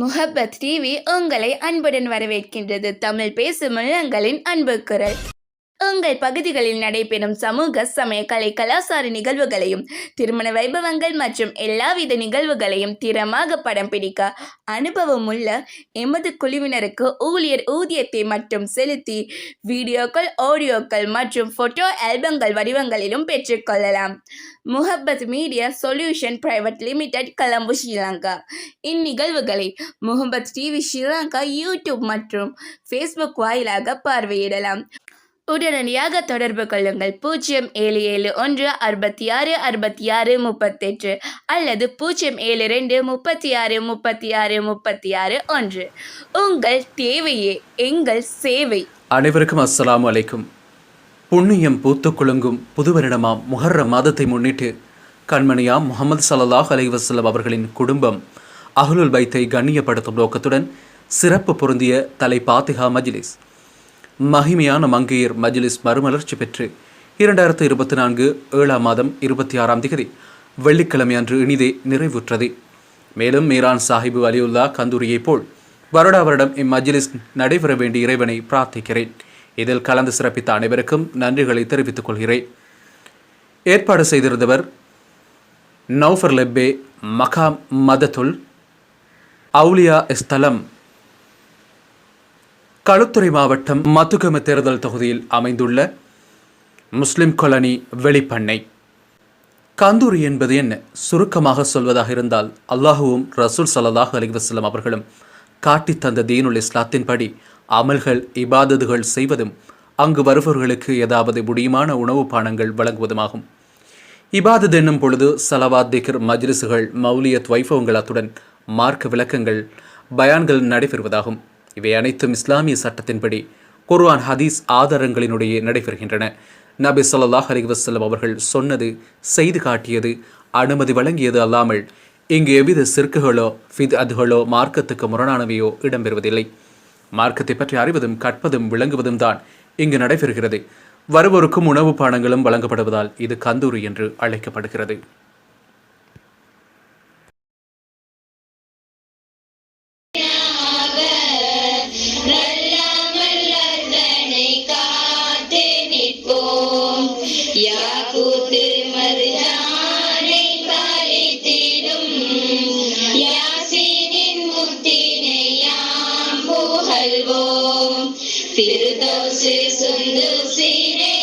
முஹப்பத் டிவி உங்களை அன்புடன் வரவேற்கின்றது. தமிழ் பேசும் உள்ளங்களின் அன்பு குரல் உங்கள் பகுதிகளில் நடைபெறும் சமூக சமய கலை கலாச்சார நிகழ்வுகளையும் திருமண வைபவங்கள் மற்றும் எல்லாவித நிகழ்வுகளையும் திறமாக படம் பிடிக்க அனுபவமுள்ள எமது குழுவினருக்கு ஊழியர் ஊதியத்தை மட்டும் செலுத்தி வீடியோக்கள் ஆடியோக்கள் மற்றும் போட்டோ ஆல்பங்கள் வடிவங்களிலும் பெற்றுக்கொள்ளலாம் Muhabbat media solution private limited Colombo Sri Lanka. இந்நிகழ்வுகளை Mohammed TV Sri Lanka YouTube மற்றும் ஃபேஸ்புக் வாயிலாக பார்வையிடலாம். உடனடியாக தொடர்பு கொள்ளுங்கள். பூஜ்ஜியம் ஏழு ஏழு ஒன்று அறுபத்தி ஆறு அறுபத்தி ஆறு முப்பத்தெட்டு அல்லது பூஜ்ஜியம் ஏழு ரெண்டு முப்பத்தி ஆறு முப்பத்தி ஆறு முப்பத்தி ஆறு ஒன்று. உங்கள் தேவையே எங்கள் சேவை. அனைவருக்கும் அஸ்ஸலாமு வலைக்கும் புண்ணியம் பூத்து குலுங்கும் புதுவருடமாம் முஹர்ர மாதத்தை முன்னிட்டு கண்மணியா முகமது சல்லாஹ் அலைஹி வஸல்லம் அவர்களின் குடும்பம் அஹ்லுல் பைத்தை கண்ணியப்படுத்தும் நோக்கத்துடன் சிறப்பு பொருந்திய தலை பாத்திகா மஜ்லிஸ். மகிமையான மங்கையர் மஜ்லிஸ் மறுமலர்ச்சி பெற்று இரண்டாயிரத்து இருபத்தி நான்கு ஏழாம் மாதம் இருபத்தி ஆறாம் திகதி வெள்ளிக்கிழமை அன்று இனிதே நிறைவுற்றது. மேலும் மீரான் சாஹிபு அலியுல்லா கந்தூரியைப் போல் வருடா வருடம் இம்மஜ்லிஸ் நடைபெற வேண்டிய இறைவனை பிரார்த்திக்கிறேன். இதில் கலந்து சிறப்பித்த அனைவருக்கும் நன்றிகளை தெரிவித்துக் கொள்கிறேன். ஏற்பாடு செய்திருந்தவர் நௌஃபர் லெப்பே மகாம் மதத்துல் அவுலியா ஸ்தலம் களுத்துறை மாவட்டம் மத்துகம தேர்தல் தொகுதியில் அமைந்துள்ள முஸ்லிம் கொலனி வெளிப்பண்ணை. கந்தூரி என்பது என்ன? சுருக்கமாக சொல்வதாக இருந்தால் அல்லாஹுவும் ரசூல் சல்லாஹ் அலைஹி வஸல்லம் அவர்களும் காட்டித் தந்த தீனுல் இஸ்லாத்தின்படி அமல்கள் இபாததுகள் செய்வதும் அங்கு வருபவர்களுக்கு ஏதாவது முடியுமான உணவு பானங்கள் வழங்குவதுமாகும். இபாதத் என்னும் பொழுது சலவாத் திகர் மஜ்லிஸுகள் மௌலியத் வைபவங்கள் அத்துடன் மார்க்க விளக்கங்கள் பயான்கள் நடைபெறுவதாகும். இவை அனைத்தும் இஸ்லாமிய சட்டத்தின்படி குர்ஆன் ஹதீஸ் ஆதாரங்களினுடைய நடைபெறுகின்றன. நபி சொல்லாஹ் அலிவசல்லம் அவர்கள் சொன்னது செய்து காட்டியது அனுமதி வழங்கியது அல்லாமல் இங்கு எவ்வித சிற்குகளோ ஃபித் அதுகளோ மார்க்கத்துக்கு முரணானவையோ இடம்பெறுவதில்லை. மார்க்கத்தை பற்றி அறிவதும் கற்பதும் விளங்குவதும் தான் இங்கு நடைபெறுகிறது. வருவோருக்கும் உணவு பானங்களும் வழங்கப்படுவதால் இது கந்தூரி என்று அழைக்கப்படுகிறது. फिरदौसे सुंदौसी रे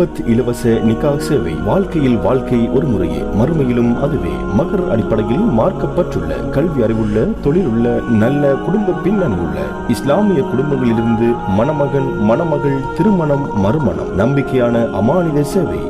முஹப்பத் இலவச நிகா சேவை. வாழ்க்கையில் வாழ்க்கை ஒரு முறையே. மறுமையிலும் அதுவே. மகர் அடிப்படையில் மார்க்கப்பட்டுள்ள கல்வி அறிவுள்ள தொழிலுள்ள நல்ல குடும்ப பின்னணியுள்ள இஸ்லாமிய குடும்பங்களிலிருந்து மணமகன் மணமகள் திருமணம் மறுமணம் நம்பிக்கையான அமானித சேவை.